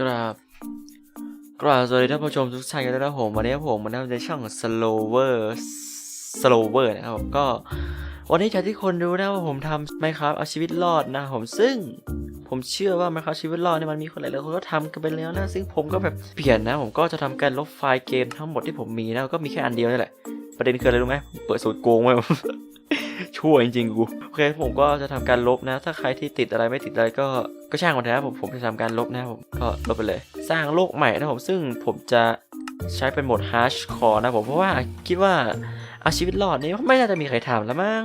กราบกราบสวัสดีท่านผู้ชมทุกท่านกันด้วยนะครับผมวันนี้ผมมาในช่อง slower slower นะครับผมก็วันนี้จากที่คนรู้นะว่าผมทำไมครับเอาชีวิตรอดนะผมซึ่งผมเชื่อว่าไมครับชีวิตรอดเนี่ยมันมีคนหลายๆคนก็ทำกันไปแล้วนะซึ่งผมก็แบบเปลี่ยนนะ ผมก็จะทำการลบไฟล์เกมทั้งหมดที่ผมมีนะก็มีแค่อันเดียวนี่แหละประเด็นคืออะไรรู้ไหมเปิดสูตรโกงไว้ชั่วจริงๆกูโอเคผมก็จะทำการลบนะ ถ้าใครที่ติดอะไรไม่ติดอะไรก็ ก็ช่างมันเถอะนะผมผมจะทำการลบนะผมก็ลบไปเลย สร้างโลกใหม่นะผมซึ่งผมจะใช้เป็นโหมด hardcore นะผมเพราะว่าคิดว่าเอาชีวิตรอดนี้ไม่น่าจะมีใครทำแล้วมั้ง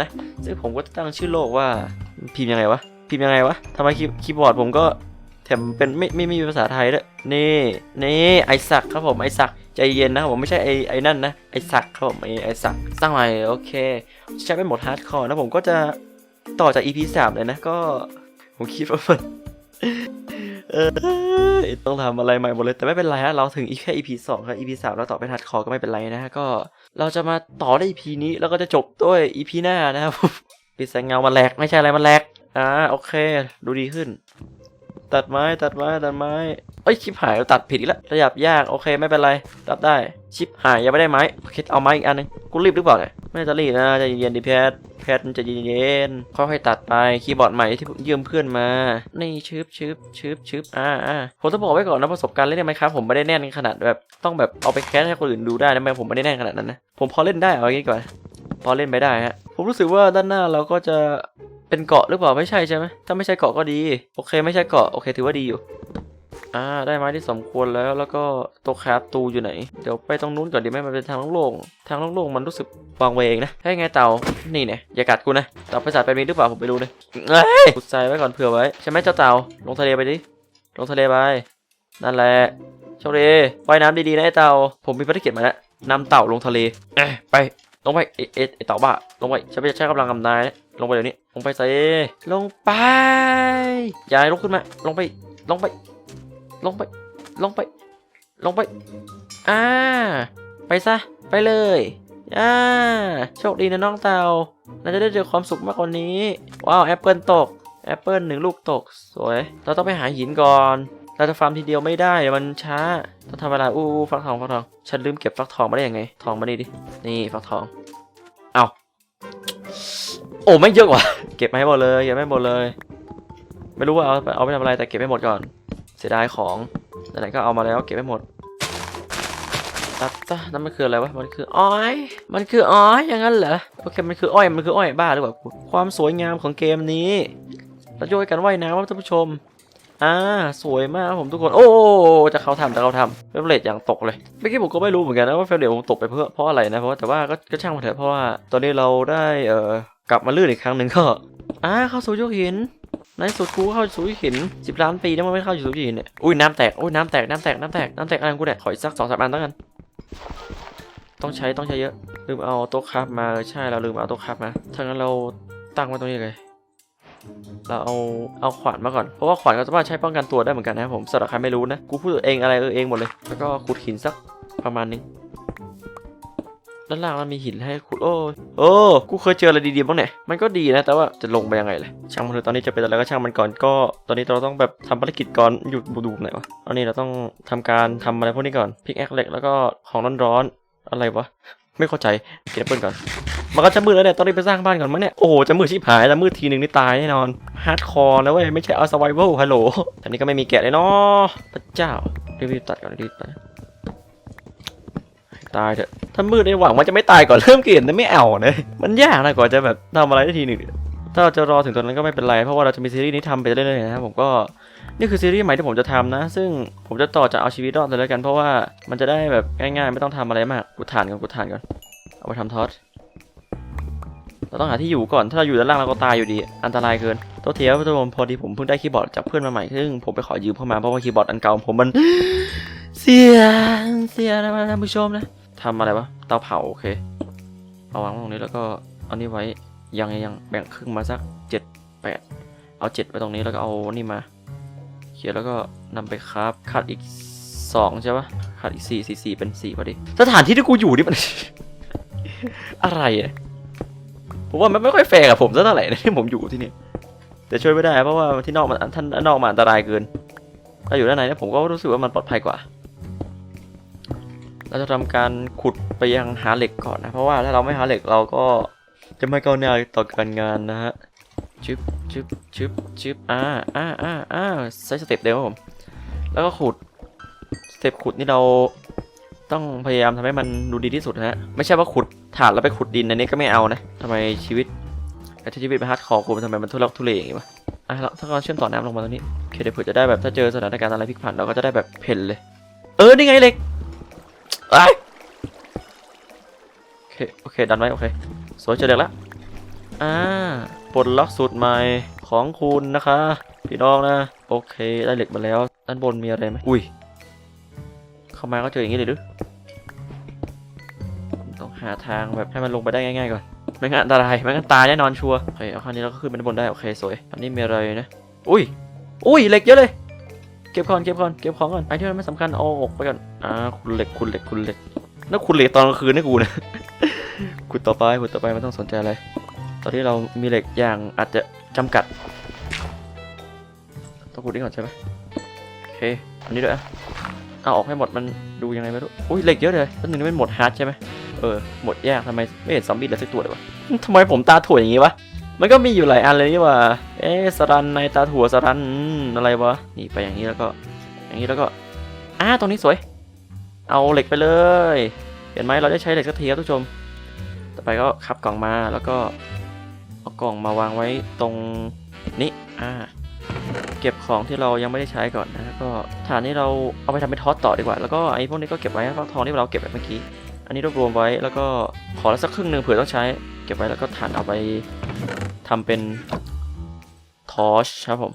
นะซึ่งผมก็ตั้งชื่อโลกว่าพิมพ์ยังไงวะพิมพ์ยังไงวะทำไมคีย์คีย์บอร์ดผมก็แถมเป็นไม่ไม่ไม่มีภาษาไทยด้วยนี่นี่ไอซักครับผมไอซักใจเย็นนะครับผมไม่ใช่ไอไอนั่นนะไอซักครับผมไอไอซักสร้างใหม่โอเค ใช้เป็นโหมดฮาร์ดคอร์นะผมก็จะต่อจาก EP 3เลยนะก็ ผมคิดว่ามันเออต้องทำอะไรใหม่หมดเลย แต่ไม่เป็นไรฮะ เราถึงอีกแค่ EP 2ครับ EP 3เราต่อเป็นฮาร์ดคอก็ไม่เป็นไรนะฮะ ก็เราจะมาต่อได้ EP นี้แล้วก็จะจบด้วย EP หน้านะครับปิดแสงเงามาแหลกไม่ใช่อะไรมันแหลกอ่าโอเค ดูดีขึ้น ตัดไม้ตัดไม้ตัดไม้ เอ้ยชิปหายเราตัดผิดอีกแล้วระยับยากโอเคไม่เป็นไรตัดได้ชิปหายยังไม่ได้ไม้โอเคเอาไม้อีกอันหนึงกูรีบหรือเปล่าเนี่ยไม่จะรีบนะใจเย็นๆดิแพทแพทใจเย็นๆค่อยๆตัดไปคีย์บอร์ดใหม่ที่ผมยืมเพื่อนมานี่ชึบชึบชึบชึบอ่าอ่าผมต้องบอกไว้ก่อนนะประสบการณ์เล่นไหมครับผมไม่ได้แน่นขนาดแบบต้องแบบเอาไปแคสให้คนอื่นดูได้นะไม่ผมไม่ได้แน่นขนาดนั้นนะผมพอเล่นได้เอางงี้ก่อนพอเล่นไปได้ฮะผมรู้สึกว่าด้านหน้าเราก็จะเป็นเกาะหรือเปล่าไม่ใช่ใช่ไหมถ้าไม่ใช่เกาะก็ดี โอเคไม่ใช่เกาะโอเคถือว่าดีอยู่ อ่าได้ไม้ที่สมควรแล้วแล้วก็ตัวคราฟตูอยู่ไหน เดี๋ยวไปตรงนู้นก่อนดีไหมมันเป็นทางโล่งๆทางโล่งๆมันรู้สึกวางเวงนะให้ไงเต่านี่เนี่ยอย่ากัดกูนะเต่าไปสัตว์ไปมีหรือเปล่าผมไม่รู้เลยเอ้ยกุดใจไว้ก่อนเผื่อไว้ใช่ไหมเจ้าเต่าลงทะเลไปดิลงทะเลไปนั่นแหละโชคดีว่ายน้ำดีๆนะไอ้เต่าผมมีภารกิจมาแล้วนำเต่าลงทะเลเอ้ไปลงไปเอเอไอเต่าบ้าลงไปฉันไม่ใช้กำลังกำนายนะลงไปเดี๋ยวนี้ลงไปใสิลงไปยาให้ลุกขึ้นมาลงไปลงไป ลงไป ลงไป ลงไป อ่า ไปซะ ไปเลย อ่า โชคดีนะน้องเตาเราจะได้เจอความสุขมากกว่านี้ ว้าวแอปเปิลตก แอปเปิลหนึ่งลูกตก สวย เราต้องไปหาหินก่อน เราจะฟาร์มทีเดียวไม่ได้มันช้า ต้องทำเวลา อู้หูฟักทอง ฟักทอง ฉันลืมเก็บฟักทองมาได้ยังไง ทองมานี่ดิ นี่ฟักทอง เอาโอ้ไม่เยอะว่าเก็บมาให้หมดเลย เก็บไม่หมดเลย ไม่รู้ว่าเอาเอาไปทำอะไรแต่เก็บให้หมดก่อน เสียดายของไหนๆก็เอามาแล้วเก็บให้หมดตัดซะนั่นมันคืออะไรวะ มันคืออ้อย มันคืออ้อยอย่างนั้นเหรอโอเคมันคืออ้อย มันคืออ้อยบ้าหรือเปล่าความสวยงามของเกมนี้เราโยกกันว่ายน้ำครับท่านผู้ชม อ่า สวยมากครับผมทุกคน โอ้ จะเข้าทำจะเข้าทำเฟรเรทอย่างตกเลย เมื่อกี้ผมก็ไม่รู้เหมือนกันนะว่าเฟรเรทผมตกไปเพื่อเพราะอะไรนะ เพราะว่าแต่ว่าก็ก็ช่างมันเถอะเพราะว่าตอนนี้เราได้เอ่อกลับมาลื่นอีกครั้งหนึ่งก็ อ่า เข้าสู่ยุคหิน ในสุดกูเข้าสู่ยุคหินสิบล้านปีแล้วมันไม่เข้าสู่ยุคหินเนี่ยอุ้ยน้ำแตกอุ้ยน้ำแตกน้ำแตกน้ำแตกน้ำแตกอะไรงกูเนี่ยขออีกสักสองสามอันตั้งกันต้องใช้ต้องใช้เยอะลืมเอาโต๊ะครับมาใช่เราลืมเอาโต๊ะครับมาถ้างั้นเราตั้งไว้ตรงนี้เลยเราเอาเอาขวานมาก่อน เพราะว่าขวานก็สามารถใช้ป้องกันตัวได้เหมือนกันนะผมสำหรับใครไม่รู้นะ กูพูดเองอะไรเออเองหมดเลย แล้วก็ขุดหินสักประมาณนึง ด้านล่างมันมีหินให้ขุดโอ้โอ้กูเคยเจออะไรดีๆบ้างเนี่ยมันก็ดีนะแต่ว่าจะลงไปยังไงเลยช่างมันเถอะตอนนี้จะเป็นอะไรก็ช่างมันก่อนก็ตอนนี้เราต้องแบบทำภารกิจก่อนหยุดบูดูไหนวะตอนนี้เราต้องทำการทำอะไรพวกนี้ก่อนพิกแอคเล็กแล้วก็ของร้อนๆอะไรวะไม่เข้าใจเก็บเปิ้ลก่อนมันก็จะมืดแล้วเนี่ยต้องรีบไปสร้างบ้านก่อนมั้งเนี่ย โอ้โห จะมืดชิบหายจะมืดทีหนึ่งนี่ตายแน่นอน ฮาร์ดคอร์แล้วเว้ย ไม่ใช่เอาสไวเวลฮัลโหลแต่นี้ก็ไม่มีแกะเลยเนาะพระเจ้ารีบๆตัดก่อนรีบๆตัด ตายเถอะถ้ามืดในหวังมันจะไม่ตายก่อนเริ่มเกมนะไม่เอานะมันยากนะกว่าจะแบบทำอะไรได้ทีหนึ่งถ้าเราจะรอถึงตอนนั้นก็ไม่เป็นไร เพราะว่าเราจะมีซีรีส์นี้ทำไปเรื่อยๆนะครับผมก็นี่คือซีรีส์ใหม่ที่ผมจะทำนะ ซึ่งผมจะต่อจากเอาชีวิตรอดเลยแล้วกันเพราะว่ามันจะได้แบบง่ายๆ ไม่ต้องทำอะไรมากกูถ่านก่อนกูถ่านก่อนเอาไปทำทอสเราต้องหาที่อยู่ก่อนถ้าเราอยู่ด้านล่างเราก็ตายอยู่ดี อันตรายเกินตัวเทียบตัวผมพอดีผมเพิ่งได้คีย์บอร์ดจากเพื่อนมาใหม่ซึ่งผมไปขอยืมเข้ามาเพราะว่าคีย์บอร์ดอันเก่าผมมันเสียเสียนะท่านผู้ชมนะ ทำอะไรวะเตาเผาโอเคเอาวางตรงนี้แล้วก็เอานี่ไว้ยังยังแบ่งครึ่งมาสักเจ็ดแปดเอาเจ็ดไว้ตรงนี้แล้วก็เอานี่มาเขียนแล้วก็นำไปครับขาดอีกสองใช่ปะขาดอีกสี่สี่สี่เป็นสี่พอดีสถานที่ที่กูอยู่นี่มัน อะไรอะผมว่ามันไม่ค่อยแฟร์กับผมสักเท่าไหร่นะที่ผมอยู่ที่นี่แต่ช่วยไม่ได้เพราะว่าที่นอกมันท่านนอกมันอันตรายเกินถ้าอยู่ด้านในเนี่ยผมก็รู้สึกว่ามันปลอดภัยกว่า เราจะทำการขุดไปยังหาเหล็กก่อนนะ เพราะว่าถ้าเราไม่หาเหล็กเราก็จะไม่ก้าวหน้าต่อการงานนะฮะชึบชึบชึบชึบอ่าอ่าอ่าอ่าใช้สเต็ปเดิมครับผมแล้วก็ขุดสเต็ปขุดนี่เราต้องพยายามทำให้มันดูดีที่สุดนะฮะไม่ใช่ว่าขุดถาดแล้วไปขุดดินอันนี้ก็ไม่เอานะทำไมชีวิตไอ้ที่ชีวิตเป็นฮาร์ดคอร์กูมันทำไมมันทุลักทุเลอย่างงี้วะอะแล้วถ้าเราเชื่อมต่อน้ำลงมาตรงนี้โอเคเดี๋ยวเผื่อจะได้แบบถ้าเจอสถานการณ์อะไรพลิกผันเราก็จะได้แบบเพ่นเลย เออนี่ไงเหล็ก ไอ้ยโอเคโอเคดันไว้โอเคสวยเจอเหล็กแล้วอ่าปลดล็อกสูตรใหม่ของคุณนะคะพี่น้องนะโอเคได้เหล็กมาแล้วด้านบนมีอะไรไหมอุ้ยเข้ามาก็เจออย่างนี้เลยหรือต้องหาทางแบบให้มันลงไปได้ง่ายๆก่อนไม่งั้นอันตรายไม่งั้นตายแน่นอนชัวร์โอเคเอาคันนี้เราก็ขึ้นไปด้านบนได้โอเคสวยอันนี้มีอะไรนะอุ้ยอุ้ยเหล็กเยอะเลย เก็บก่อนเก็บก่อนเก็บของก่อนไอที่มันไม่สำคัญเอาออกไปก่อนอ่าคุณเหล็กคุณเหล็กคุณเหล็กแล้วคุณเหล็กตอนกลางคืนนี่กูนะขุดต่อไปขุดต่อไปไม่ต้องสนใจอะไรตอนที่เรามีเหล็กอย่างอาจจะจำกัดต้องขุดนี่ก่อนใช่ไหมโอเคอันนี้ด้วยเอาออกให้หมดมันดูยังไงไม่รู้อุ้ยเหล็กเยอะเลยแล้วหนึ่งนี่เป็นหมดฮาร์ดใช่ไหมเออหมดยากทำไมไม่เห็นซอมบี้เลยสักตัวเลยวะทำไมผมตาถั่วอย่างงี้วะมันก็มีอยู่หลายอันเลยนี่ว่า เอ๊สรันในตาถั่วสรันอืมอะไรวะนี่ไปอย่างนี้แล้วก็ อย่างนี้แล้วก็อ่าตรงนี้สวย เอาเหล็กไปเลย เห็นไหมเราได้ใช้เหล็กสักทีครับทุกชม ต่อไปก็ขับกล่องมาแล้วก็เอากล่องมาวางไว้ตรงนี้อ่าเก็บของที่เรายังไม่ได้ใช้ก่อนนะแล้วก็ฐานนี้เราเอาไปทำเป็นทอตต่อดีกว่า แล้วก็ไอ้พวกนี้ก็เก็บไว้ฟักทองที่เราเก็บแบบเมื่อกี้ อันนี้รวบรวมไว้แล้วก็ขอละสักครึ่งหนึ่งเผื่อต้องใช้ เก็บไว้แล้วก็ฐานเอาไปทำเป็น ทอชครับผม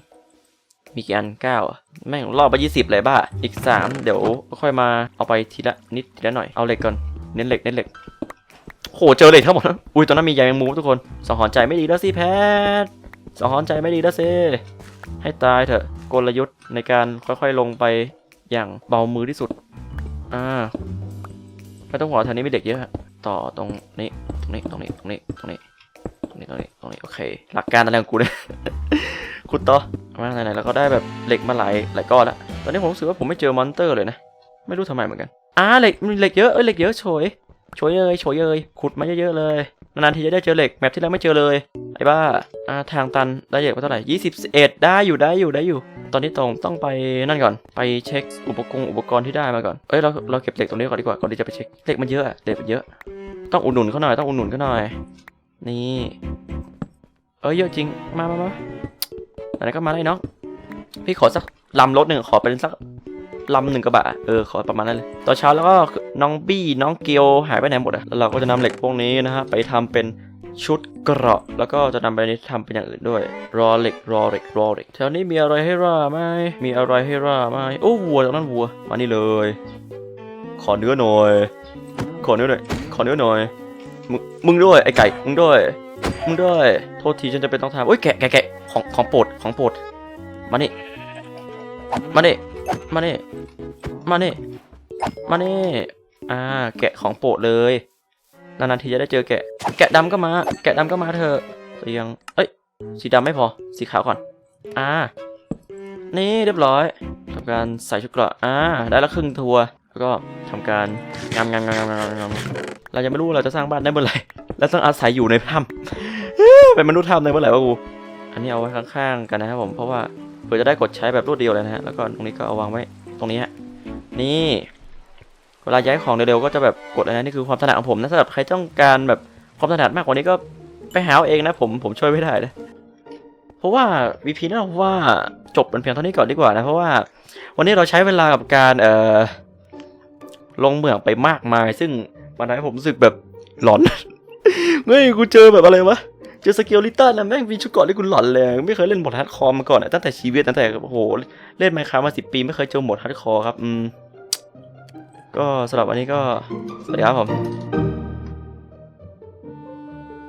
มีกี่อันเก้าอะแม่งรอบไปยี่สิบเลยบ้า อีกสามเดี๋ยวค่อยมาเอาไปทีละนิดทีละหน่อย เอาเหล็กก่อน เน้นเหล็กเน้นเหล็กโหเจอเหล็กทั้งหมดแล้วอุ้ยตอนนั้นมีใยแมงมุมทุกคนสังหรณ์ใจไม่ดีแล้วสิแพทสังหรณ์ใจไม่ดีแล้วสิให้ตายเถอะกลยุทธ์ในการค่อยๆลงไปอย่างเบามือที่สุด อ่าไม่ต้องหัวทางนี้มีเด็กเยอะ ต่อตรงนี้ ตรงนี้ ตรงนี้ ตรงนี้ ตรงนี้ นี้ตรงนี้ตรงนี้โอเค หลักการอะไรของกูเนี่ยขุดต่อมาไหนๆแล้วก็ได้แบบเหล็กมาหลายหลายก้อนล้วตอนนี้ผมรู้สึกว่าผมไม่เจอมอนเตอร์เลยนะไม่รู้ทำไมเหมือนกันอ่าเหล็กเหล็กเยอะเอ้ยเหล็กเยอะโฉยโฉยเอ้ยโฉยเอ้ยขุดมาเยอะๆเลยนานๆทีจะได้เจอเหล็กแมปที่แล้วไม่เจอเลยไอ้บ้าอ่าทางตันได้เหล็กไปเท่าไหร่ยี่สิบเอ็ดได้อยู่ได้อยู่ได้อยู่ ตอนนี้ตรงต้องไปนั่นก่อนไปเช็คอุปกรณ์อุปกรณ์ที่ได้มาก่อนเอ้ยเราเราเก็บเหล็กตรงนี้ก่อนดีกว่าก่อนที่จะไปเช็คเหล็กมันเยอะเหล็กมันเยอะ ต้องอุดหนุนเขาหน่อยต้องอุดหนุนเขาหน่อย นี่ เอ้ยเยอะจริง มามามาไหนๆก็มาเลยเนาะพี่ขอสักลำรถหนึ่งขอเป็นสักลำหนึ่งกระบะ เออ ขอประมาณนั้นเลย ตอนเช้าแล้วก็น้องบี้น้องเกียวหายไปไหนหมดอะแล้วเราก็จะนำเหล็กพวกนี้นะฮะไปทำเป็นชุดเกราะ แล้วก็จะนำไปนี้ทำเป็นอย่างอื่นด้วย รอเหล็ก รอเหล็ก รอเหล็ก แถวนี้มีอะไรให้ร่าไหมมีอะไรให้ร่าไหมโอ้วัวตรงนั้นวัว มานี่เลย ขอเนื้อหน่อย ขอเนื้อหน่อย ขอเนื้อหน่อย มึงมึงด้วยไอ้ไก่ มึงด้วย มึงด้วย โทษทีฉันจะเป็นต้องทำโอ้ยแกะแกะแกะของของโปรดของโปรดมานี่มานี่มานี่มานี่มานี่อ่า แกะของโปรดเลยนานๆทีจะได้เจอแกะ แกะดำก็มา แกะดำก็มาเถอะแต่ยังเอ้ย สีดำไม่พอ สีขาวก่อน อ่า นี่เรียบร้อยทำการใส่ชุดเกราะอ่า ได้ละครึ่งทัวร์แล้วก็ทำการงามงามงามงามงาม เรายังไม่รู้เราจะสร้างบ้านได้เมื่อไหร่แล้วต้องอาศัยอยู่ในถ้ำเป็นมนุษย์ถ้ำในเมื่อไหร่วะกูอันนี้เอาไว้ข้างๆกันนะครับผมเพราะว่าเผื่อจะได้กดใช้แบบรวดเดียวเลยนะฮะแล้วก็ตรงนี้ก็เอาวางไว้ตรงนี้ฮะนี่เวลาย้ายของเร็วๆก็จะแบบกดอะไรนะนี่คือความถนัดของผมนะสำหรับใครต้องการแบบความถนัดมากกว่านี้ก็ไปหาเอาเองนะผมผมช่วยไม่ได้นะเพราะว่า VP น่าว่าจบเป็นเพียงเท่านี้ก่อนดีกว่านะเพราะว่า วันนี้เราใช้เวลากับการเอ่อลงเมืองไปมากมาย ซึ่ง มันทำให้ผมรู้สึกแบบหลอนเฮ้ยกูเจอแบบอะไรวะเจอสเกลลิตันนะแม่งมีชุดเกราะที่กูหลอนเลยไม่เคยเล่นหมดฮาร์ดคอร์มาก่อนตั้งแต่ชีวิตตั้งแต่โอ้โหเล่นไมค์คามาสิปีไม่เคยเจอหมดฮาร์ดคอร์ครับอืมก็สำหรับวันนี้ก็สวัสดีครับผม